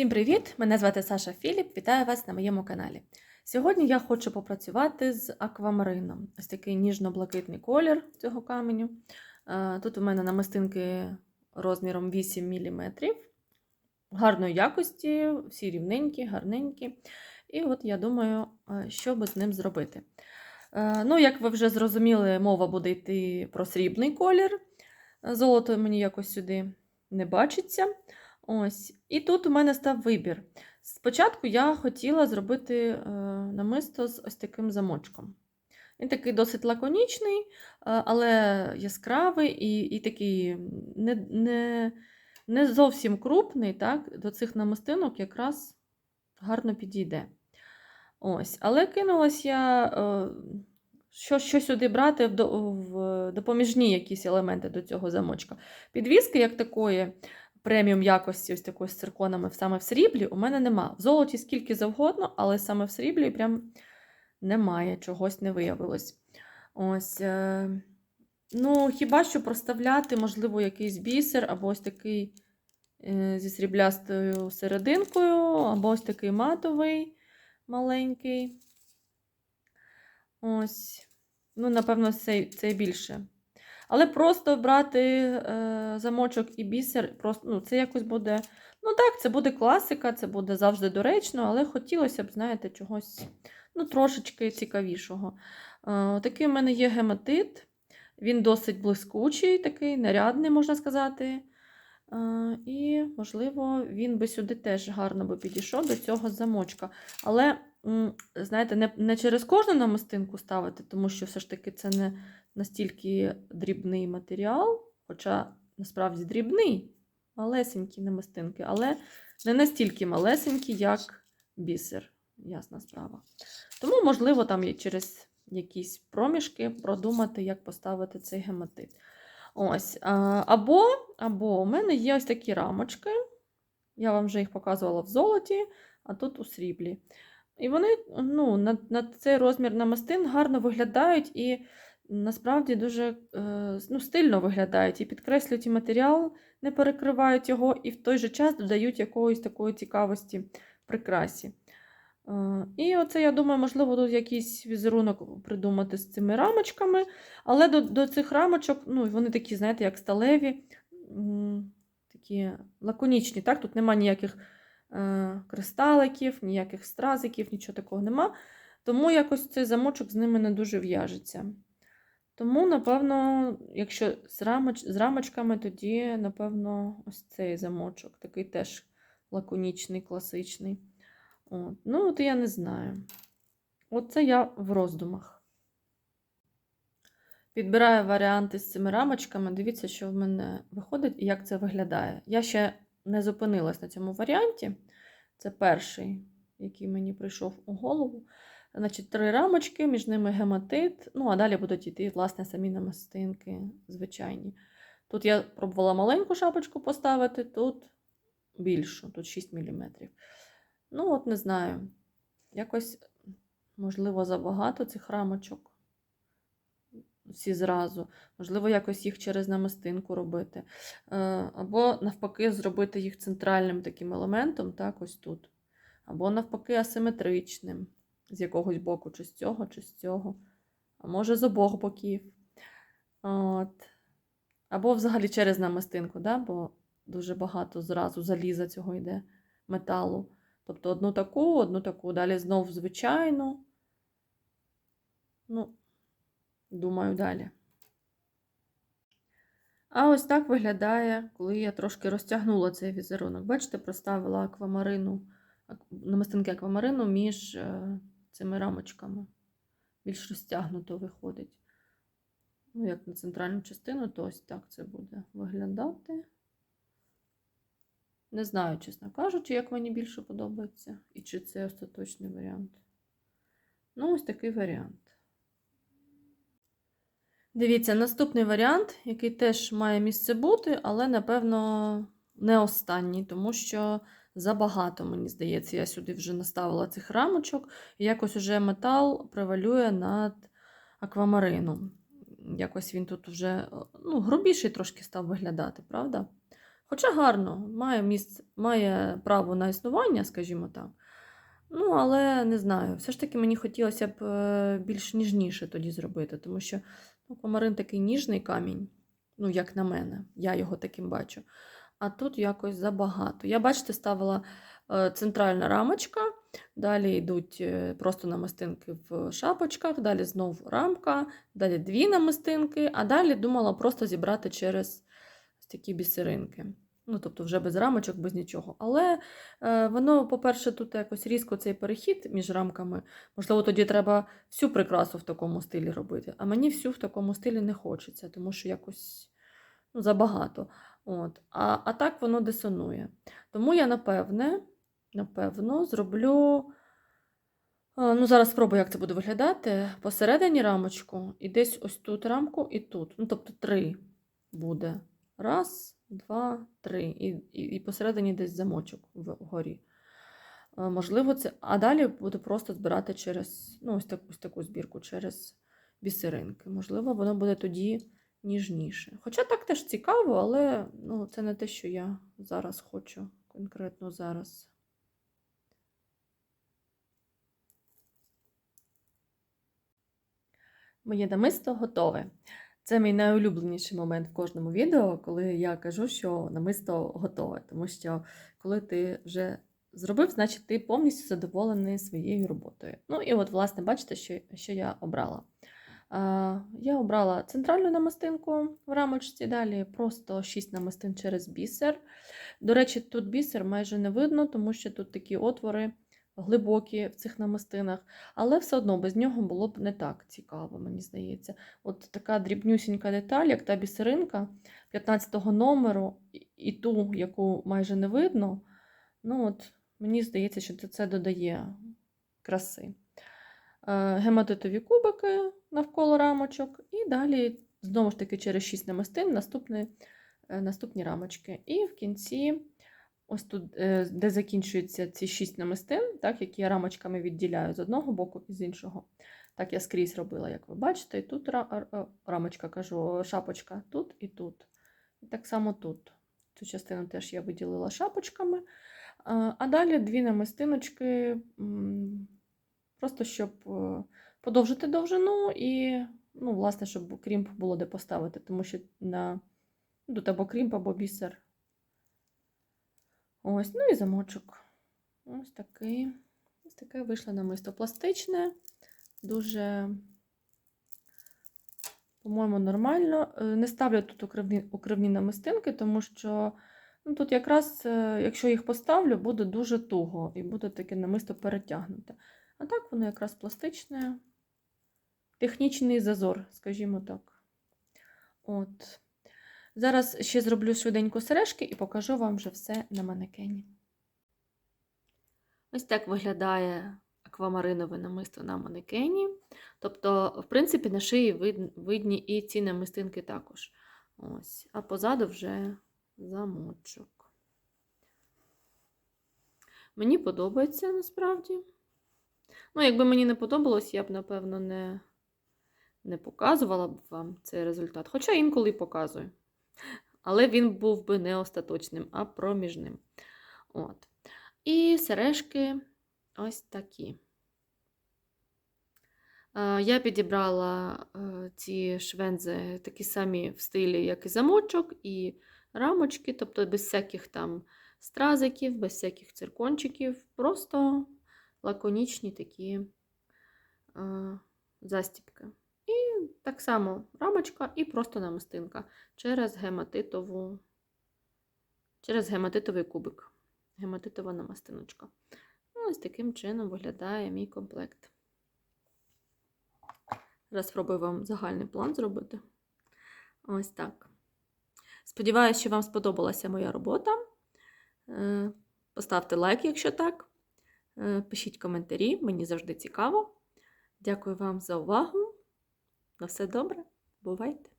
Всім привіт! Мене звати Саша Філіп. Вітаю вас на моєму каналі. Сьогодні я хочу попрацювати з аквамарином. Ось такий ніжно-блакитний колір цього каменю. Е, Тут у мене намистинки розміром 8 мм. Гарної якості, всі рівненькі, гарненькі. І от я думаю, е, що би з ним зробити. Е, Ну, як ви вже зрозуміли, мова буде йти про срібний колір. Золото мені якось сюди не бачиться. Ось. І тут у мене став вибір. Спочатку я хотіла зробити е, намисто з ось таким замочком. Він такий досить лаконічний, е, але яскравий і, і такий не, не, не зовсім крупний. Так? До цих намистинок якраз гарно підійде. Ось. Але кинулась я, е, що, що сюди брати в, допоміжні якісь елементи до цього замочка. Підвіски, як такої, преміум якості, ось такої з цирконами саме в сріблі, у мене нема. В золоті скільки завгодно, але саме в сріблі прям немає, чогось не виявилось. Ось. Е... Ну, хіба що проставляти, можливо, якийсь бісер, або ось такий е, зі сріблястою серединкою, або ось такий матовий маленький. Ось. Ну, напевно, цей, цей більше. Але просто брати е, замочок і бісер, просто, ну, це якось буде. Ну так, це буде класика, це буде завжди доречно, але хотілося б, знаєте, чогось ну, трошечки цікавішого. Е, такий у мене є гематит. Він досить блискучий, такий нарядний, можна сказати. Е, і, можливо, він би сюди теж гарно би підійшов до цього замочка. Але, знаєте, не, не через кожну намистинку ставити, тому що все ж таки це не настільки дрібний матеріал, хоча насправді дрібний, малесенькі намистинки, але не настільки малесенькі, як бісер, ясна справа. Тому, можливо, там і через якісь проміжки продумати, як поставити цей гематит. Ось. Або, або у мене є ось такі рамочки. Я вам вже їх показувала в золоті, а тут у сріблі. І вони ну, на, на цей розмір намистин гарно виглядають і насправді дуже е, ну, стильно виглядають і підкреслюють і матеріал, не перекривають його, і в той же час додають якоїсь такої цікавості прикрасі. Е, І оце, я думаю, можливо, тут якийсь візерунок придумати з цими рамочками. Але до, до цих рамочок, ну, вони такі, знаєте, як сталеві, такі лаконічні. Так? Тут нема ніяких е, кристаликів, ніяких стразиків, нічого такого нема. Тому якось цей замочок з ними не дуже в'яжеться. Тому, напевно, якщо з, рамоч, з рамочками, тоді, напевно, ось цей замочок, такий теж лаконічний, класичний. От. Ну, от я не знаю. Оце я в роздумах. Підбираю варіанти з цими рамочками. Дивіться, що в мене виходить і як це виглядає. Я ще не зупинилась на цьому варіанті. Це перший, який мені прийшов у голову. Значить, три рамочки, між ними гематит. Ну, а далі будуть йти, власне, самі намистинки звичайні. Тут я пробувала маленьку шапочку поставити, тут більшу, тут 6 мм. Ну, от не знаю. Якось, можливо, забагато цих рамочок. Всі зразу. Можливо, якось їх через намистинку робити. Е, Або, навпаки, зробити їх центральним таким елементом, так, ось тут. Або, навпаки, асиметричним. З якогось боку, чи з цього, чи з цього. А може, з обох боків. От. Або взагалі через намистинку, да? бо дуже багато зразу заліза цього йде металу. Тобто одну таку, одну таку, далі знов звичайну. Ну, думаю, далі. А ось так виглядає, коли я трошки розтягнула цей візерунок. Бачите, проставила аквамарину, намистинки аквамарину між е, цими рамочками. Більш розтягнуто виходить. Ну, як на центральну частину, то ось так це буде виглядати. Не знаю, чесно кажучи, як мені більше подобається, і чи це остаточний варіант. Ну, ось такий варіант. Дивіться, наступний варіант, який теж має місце бути, але, напевно, не останній, тому що забагато, мені здається, я сюди вже наставила цих рамочок, і якось уже метал превалює над аквамарином. Якось він тут вже ну, грубіший трошки став виглядати, правда? Хоча гарно, має місце, має право на існування, скажімо так. Ну, але не знаю. Все ж таки мені хотілося б е, більш ніжніше тоді зробити, тому що ну, аквамарин такий ніжний камінь, ну, як на мене, я його таким бачу. А тут якось забагато. Я, бачите, ставила е, центральна рамочка, далі йдуть е, просто намистинки в шапочках, далі знов рамка, далі дві намистинки, а далі думала просто зібрати через такі бісеринки. Ну, тобто, вже без рамочок, без нічого. Але е, воно, по-перше, тут якось різко цей перехід між рамками. Можливо, тоді треба всю прикрасу в такому стилі робити. А мені всю в такому стилі не хочеться, тому що якось ну, забагато. От. А, а так воно дисонує. Тому я, напевне, напевно, зроблю. е, Ну, зараз спробую, як це буде виглядати. Посередині рамочку, і десь ось тут рамку, і тут. Ну, тобто три буде. Раз, два, три. І, і, і посередині десь замочок вгорі. Е, Можливо, це. А далі буду просто збирати через ну, ось, таку, ось таку збірку через бісеринки. Можливо, воно буде тоді ніжніше. Хоча так теж цікаво, але ну, це не те, що я зараз хочу, конкретно зараз. Моє намисто готове. Це мій найулюбленіший момент в кожному відео, коли я кажу, що намисто готове. Тому що коли ти вже зробив, значить ти повністю задоволений своєю роботою. Ну і от, власне, бачите, що, що я обрала. А, Я обрала центральну намистинку в рамочці, далі просто 6 намистин через бісер. До речі, тут бісер майже не видно, тому що тут такі отвори глибокі в цих намистинах, але все одно без нього було б не так цікаво, мені здається. От така дрібнюсінька деталь, як та бісеринка 15-го номеру, і- ту, яку майже не видно. Ну от, Мені здається, що це додає краси. Е, Гематитові кубики навколо рамочок, і далі, знову ж таки, через 6 намистин наступні, е, наступні рамочки. І в кінці, ось тут, е, де закінчуються ці 6 намистин, так, які я рамочками відділяю з одного боку і з іншого. Так я скрізь робила, як ви бачите, і тут рамочка, кажу, шапочка тут і тут. І так само тут. Цю частину теж я виділила шапочками. А далі дві намистиночки, просто щоб е, подовжити довжину і, ну, власне, щоб крімп було де поставити, тому що на ну, тут або крімп, або бісер. Ось, ну і замочок. Ось такий. Ось таке вийшло намисто пластичне, дуже, по-моєму, нормально. Е, Не ставлю тут укривні, укривні намистинки, тому що ну, тут якраз, е, якщо їх поставлю, буде дуже туго і буде таке намисто перетягнуте. А так воно якраз пластичне, технічний зазор, скажімо так. От. Зараз ще зроблю швиденько сережки і покажу вам вже все на манекені. Ось так виглядає аквамаринове намисто на манекені. Тобто, в принципі, на шиї видні і ці намистинки також. Ось. А позаду вже замочок. Мені подобається насправді. Ну, якби мені не подобалось, я б, напевно, не, не показувала б вам цей результат. Хоча інколи показую. Але він був би не остаточним, а проміжним. От. І сережки ось такі. Я підібрала е, ці швензи такі самі в стилі, як і замочок, і рамочки, тобто без всяких там стразиків, без всяких циркончиків, просто лаконічні такі е, застібки. І так само рамочка і просто намистинка через гематитову, через гематитовий кубик. Гематитова намастиночка. Ось таким чином виглядає мій комплект. Зараз спробую вам загальний план зробити. Ось так. Сподіваюся, що вам сподобалася моя робота. Е, Поставте лайк, якщо так. Е, Пишіть коментарі, мені завжди цікаво. Дякую вам за увагу. На все добре. Бувайте!